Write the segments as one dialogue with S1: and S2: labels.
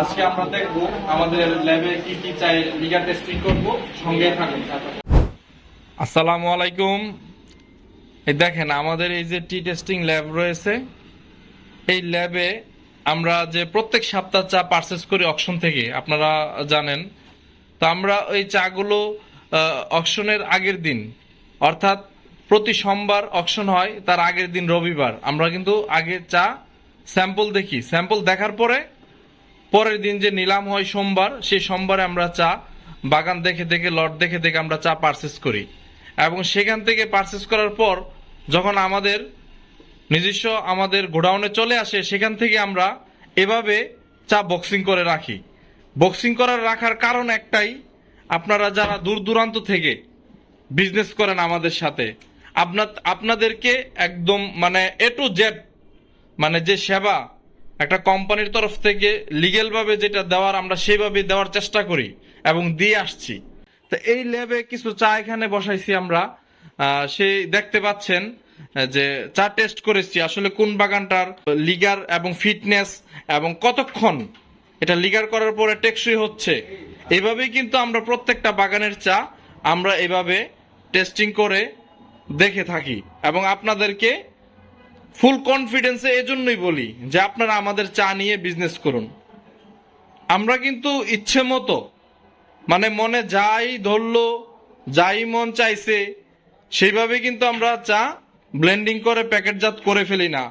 S1: আজকে আমরা দেখব আমাদের ল্যাবে কি কি চাই লিগার টেস্টিং করব সঙ্গে থাকুন। আসসালামু আলাইকুম। এই দেখেন, আমাদের এই যে টি টেস্টিং ল্যাব রয়েছে, এই ল্যাবে আমরা যে প্রত্যেক সপ্তাহ চা পারচেস করি অকশন থেকে, আপনারা জানেন। তো আমরা ওই চাগুলো অকশনের আগের দিন, অর্থাৎ প্রতি সোমবার অকশন হয়, তার আগের দিন রবিবার। আমরা কিন্তু আগে চা স্যাম্পল দেখি। স্যাম্পল দেখার পরে পরের দিন যে নিলাম হয় সোমবার সেই সোমবারে আমরা চা, বাগান দেখে দেখে, লট দেখে দেখে আমরা চা পারচেস করি। এবং সেখান থেকে পারচেস করার পর যখন আমাদের নিজস্ব আমাদের গোডাউনে চলে আসে, সেখান থেকে আমরা এভাবে চা বক্সিং করে রাখি। বক্সিং করার রাখার কারণ একটাই, আপনারা যারা দূর দূরান্ত থেকে বিজনেস করেন আমাদের সাথে আপনার আপনাদেরকে একদম মানে এ টু জেড মানে যে সেবা একটা কোম্পানির তরফ থেকে লিগেল ভাবে যেটা দেওয়ার আমরা সেইভাবে দেওয়ার চেষ্টা করি এবং দিয়ে আসছি। তো এই ল্যাবে কিছু চা এখানে বসাইছি আমরা। সেই দেখতে পাচ্ছেন যে চা টেস্ট করেছি, আসলে কোন বাগানটার লিগার এবং ফিটনেস এবং কতক্ষণ এটা লিগার করার পরে টেকসই হচ্ছে। এইভাবেই কিন্তু আমরা প্রত্যেকটা বাগানের চা আমরা এভাবে টেস্টিং করে দেখে থাকি। এবং আপনাদেরকে ফুল কনফিডেন্সে এজন্যই বলি যে আপনারা আমাদের চা নিয়ে বিজনেস করুন। আমরা কিন্তু ইচ্ছে মতো মানে মনে যাই ধরলো, যাই মন চাইছে, সেইভাবে কিন্তু আমরা চা ব্লেন্ডিং করে, প্যাকেটজাত করে ফেলি না।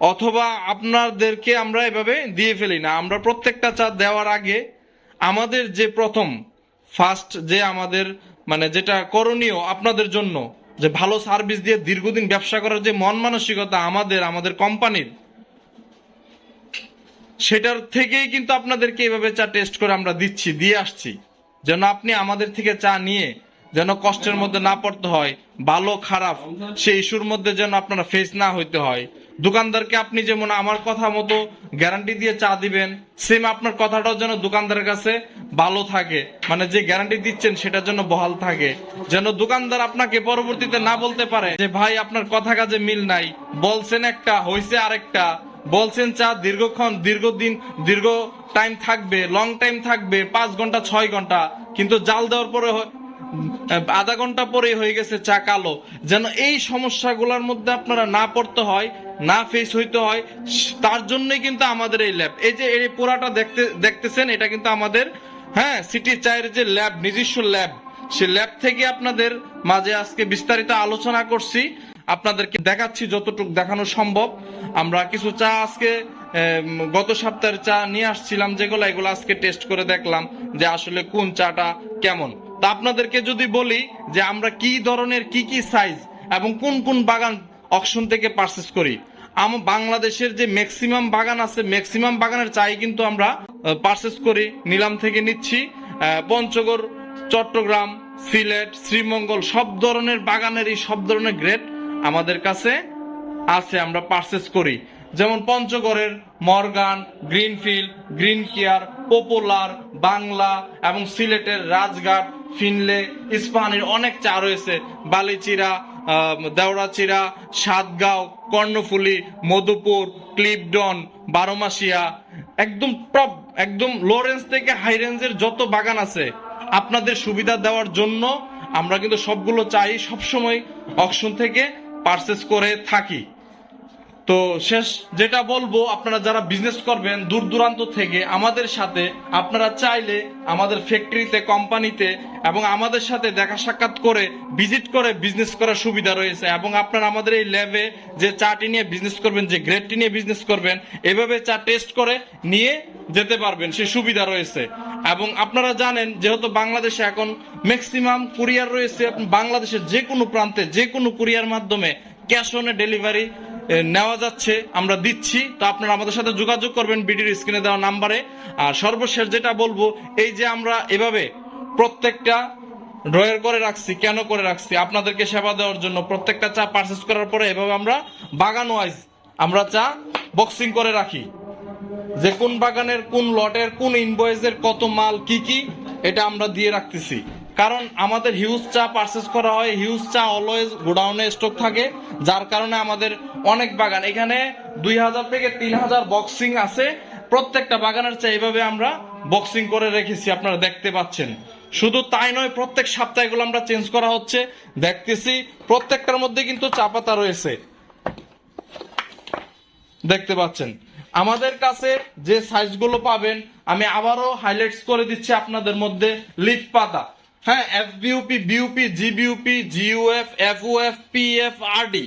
S1: অথবা আপনাদেরকে আমরা এভাবে দিয়ে ফেলি না। আমরা প্রত্যেকটা চা দেওয়ার আগে আমাদের যে প্রথম ফার্স্ট যে আমাদের মানে যেটা করণীয় আপনাদের জন্য যে ভালো সার্ভিস দিয়ে দীর্ঘদিন ব্যবসা করার যে মন মানসিকতা আমাদের আমাদের কোম্পানির, সেটার থেকেই কিন্তু আপনাদেরকে এভাবে চা টেস্ট করে আমরা দিচ্ছি, দিয়ে আসছি। যেন আপনি আমাদের থেকে চা নিয়ে যেন কষ্টের মধ্যে না পড়তে হয়, ভালো, খারাপ, সেই ইস্যুর মধ্যে যেন আপনারা ফেস না হইতে হয়। দোকানদারকে আপনি যেমন আমার কথা মতো গ্যারান্টি দিয়ে চা দিবেন সেম আপনার কথাটাও যেন দোকানদারের কাছে ভালো থাকে। মানে যে গ্যারান্টি দিচ্ছেন সেটার জন্য বহাল থাকে। যেন দোকানদার আপনাকে পরবর্তীতে না বলতে পারে যে, ভাই, আপনার কথা কাজে মিল নাই। বলছেন একটা, হইছে আরেকটা। বলছেন চা দীর্ঘক্ষণ, দীর্ঘদিন, দীর্ঘ টাইম থাকবে লং টাইম থাকবে, পাঁচ ঘণ্টা, ছয় ঘণ্টা। কিন্তু জাল দেওয়ার পরে আধা ঘণ্টা পরে হয়ে গেছে চা কালো। যেন এই সমস্যাগুলোর মধ্যে আপনারা না পড়তে হয়, না ফেস হইতে হয়, তার জন্যই কিন্তু আমাদের এই ল্যাব এই যে এই পুরাটা দেখতে, দেখতেছেন, এটা কিন্তু আমাদের হ্যাঁ সিটি চায়ের যে ল্যাব নিজস্ব ল্যাব সে ল্যাব থেকে আপনাদের মাঝে আজকে বিস্তারিত আলোচনা করছি। আপনাদেরকে দেখাচ্ছি যতটুকু দেখানো সম্ভব। আমরা কিছু চা আজকে গত সপ্তাহের চা নিয়ে আসছিলাম যেগুলো, এগুলো আজকে টেস্ট করে দেখলাম যে আসলে কোন চাটা কেমন। তা আপনাদেরকে যদি বলি যে আমরা কি ধরনের, কি কি সাইজ এবং কোন কোন বাগান অকশন থেকে পারচেস করি, আম বাংলাদেশের যে ম্যাক্সিমাম বাগান আছে ম্যাক্সিমাম বাগানের চাই কিন্তু আমরা পারচেস করি, নিলাম থেকে নিচ্ছি পঞ্চগড়, চট্টগ্রাম, সিলেট, শ্রীমঙ্গল, সব ধরনের বাগানের এই সব ধরনের গ্রেড আমাদের কাছে আছে, আমরা পারচেস করি। যেমন পঞ্চগড়ের Morgan, Greenfield Green Care Popular, Bangla এবং সিলেটের রাজঘাট ফিনলে ইস্পাহানির অনেক চা রয়েছে। বালিচিরা দেওড়াচিরা সাতগাঁও, কর্ণফুলি, মধুপুর, ক্লিপডন, বারোমাসিয়া, একদম টপ একদম লো রেঞ্জ থেকে হাই রেঞ্জের যত বাগান আছে, আপনাদের সুবিধা দেওয়ার জন্য আমরা কিন্তু সবগুলো চাই সবসময় অকশন থেকে পারচেস করে থাকি। তো শেষ যেটা বলব, আপনারা যারা বিজনেস করবেন, দূর দূরান্ত থেকে আমাদের সাথে, আপনারা চাইলে আমাদের ফ্যাক্টরিতে কোম্পানিতে এবং আমাদের সাথে দেখা সাক্ষাৎ করে ভিজিট করে বিজনেস করার সুবিধা রয়েছে। এবং আপনারা আমাদের এই ল্যাবে যে চাটি নিয়ে বিজনেস করবেন, যে গ্রেডটি নিয়ে বিজনেস করবেন, এভাবে চা টেস্ট করে নিয়ে যেতে পারবেন সে সুবিধা রয়েছে। এবং আপনারা জানেন, যেহেতু বাংলাদেশে এখন ম্যাক্সিমাম কুরিয়ার রয়েছে বাংলাদেশের যে কোনো প্রান্তে যে কোনো কুরিয়ার মাধ্যমে ক্যাশ অনে ডেলিভারি নেওয়া যাচ্ছে, আমরা দিচ্ছি। তো আপনারা আমাদের সাথে যোগাযোগ করবেন বিডির স্ক্রিনে দেওয়া নাম্বারে। আর সর্বশেষ যেটা বলব, এই যে আমরা এভাবে প্রত্যেকটা ড্রয়ার করে রাখছি, কেন করে রাখছি, আপনাদেরকে সেবা দেওয়ার জন্য প্রত্যেকটা চা পারচেস করার পরে এভাবে আমরা বাগান ওয়াইজ আমরা চা বক্সিং করে রাখি। যে কোন বাগানের কোন লটের কোন ইনভয়েসের কত মাল, কি কি, এটা আমরা দিয়ে রাখতেছি। কারণ আমাদের হিউজ চা পারচেস করা হয় হিউজ চা অলওয়েজ গোডাউনে স্টক থাকে, যার কারণে আমাদের অনেক বাগান। এখানে দুই হাজার থেকে তিন হাজার বক্সিং আছে। প্রত্যেকটা বাগানের চেয়ে এইভাবে আমরা বক্সিং করে রেখেছি, আপনারা দেখতে পাচ্ছেন। শুধু তাই নয়, প্রত্যেক সপ্তাহে এগুলো আমরা চেঞ্জ করা হচ্ছে। দেখতেছি প্রত্যেকটার মধ্যে কিন্তু চা পাতা রয়েছে। দেখতে পাচ্ছেন। আমাদের কাছে যে সাইজগুলো পাবেন, আমি আবারও হাইলাইটস করে দিচ্ছি আপনাদের মধ্যে লিপ পাতা। হ্যাঁ F B O P B O P G B O P P F O F P F R D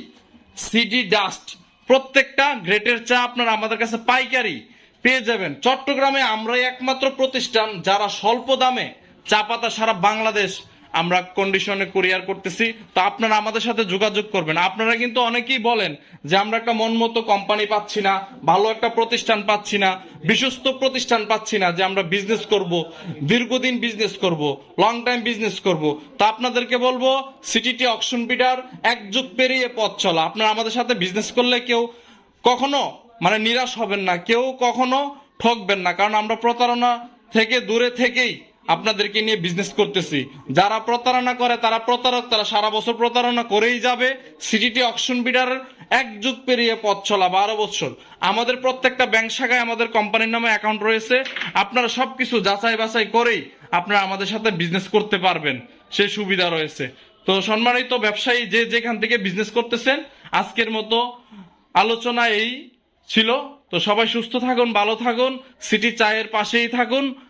S1: C D dust প্রত্যেকটা গ্রেটের চা আপনারা আমাদের কাছে পাইকারি পেয়ে যাবেন। চট্টগ্রামে আমরাই একমাত্র প্রতিষ্ঠান যারা স্বল্প দামে চা পাতা সারা বাংলাদেশ আমরা কন্ডিশনে কুরিয়ার করতেছি, তো আপনারা আমাদের সাথে যোগাযোগ করবেন। আপনারা কিন্তু অনেকেই বলেন যে আমরা একটা মন মতো কোম্পানি পাচ্ছি না, ভালো একটা প্রতিষ্ঠান পাচ্ছি না, বিশ্বস্ত প্রতিষ্ঠান পাচ্ছি না যে আমরা বিজনেস করব, দীর্ঘদিন বিজনেস করব লং টাইম বিজনেস করব। তো আপনাদেরকে বলব সিটিটি অকশন বিডার এক যুগ পেরিয়ে পথ চলা। আপনারা আমাদের সাথে বিজনেস করলে কেউ কখনো মানে নিরাশ হবেন না, কেউ কখনো ঠকবেন না, কারণ আমরা প্রতারণা থেকে দূরে থেকেই আপনাদেরকে নিয়ে বিজনেস করতেছি। যারা প্রতারণা করে, তারা প্রতারক, তারা সারা বছর প্রতারণা করেই যাবে। সিটিটি অকশন বিডার এক যুগ পেরিয়ে পথ চলা বারো বছর। আমাদের প্রত্যেকটা ব্যাংক শাখায় আমাদের কোম্পানির নামে অ্যাকাউন্ট রয়েছে। আপনারা সব কিছু যাচাই বাছাই করেই আপনারা আমাদের সাথে বিজনেস করতে পারবেন। সেই সুবিধা রয়েছে। তো সম্মানিত ব্যবসায়ী, যে যেখান থেকে বিজনেস করতেছেন, আজকের মতো আলোচনা এই ছিল। তো সবাই সুস্থ থাকুন, ভালো থাকুন। সিটি চায়ের পাশেই থাকুন।